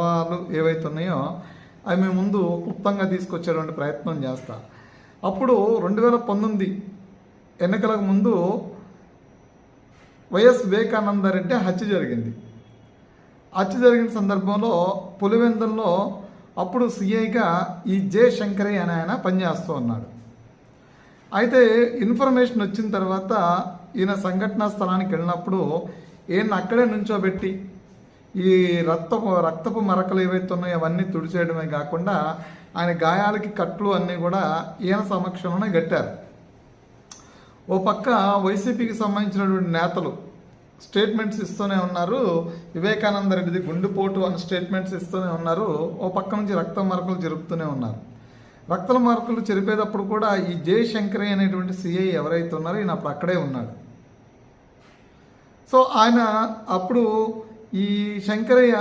భావాలు ఏవైతే ఉన్నాయో అవి మేము ముందు క్లుప్తంగా తీసుకొచ్చేటువంటి ప్రయత్నం చేస్తా. అప్పుడు రెండు వేల పంతొమ్మిది ఎన్నికలకు ముందు వైఎస్ వివేకానంద రెడ్డి హత్య జరిగింది. హత్య జరిగిన సందర్భంలో పులివెందుల్లో అప్పుడు సిఐగా ఈ జే శంకరయ్య అనే ఆయన పనిచేస్తూ ఉన్నాడు. అయితే ఇన్ఫర్మేషన్ వచ్చిన తర్వాత ఈయన సంఘటనా స్థలానికి వెళ్ళినప్పుడు ఈయన అక్కడే నుంచోబెట్టి ఈ రక్తపు రక్తపు మరకలు ఏవైతే ఉన్నాయో అవన్నీ తుడిచేయడమే కాకుండా ఆయన గాయాలకి కట్లు అన్నీ కూడా ఈయన సమక్షంలోనే కట్టారు. ఓ పక్క వైసీపీకి సంబంధించినటువంటి నేతలు స్టేట్మెంట్స్ ఇస్తూనే ఉన్నారు. వివేకానంద రెడ్డిది గుండెపోటు అని స్టేట్మెంట్స్ ఇస్తూనే ఉన్నారు. ఓ పక్క నుంచి రక్త మరకలు జరుపుతూనే ఉన్నారు. రక్తల మరకలు చెరిపేటప్పుడు కూడా ఈ జయశంకరే అనేటువంటి సిఐ ఎవరైతే ఉన్నారో ఈయన అప్పుడు అక్కడే ఉన్నాడు. సో ఆయన అప్పుడు ఈ శంకరయ్య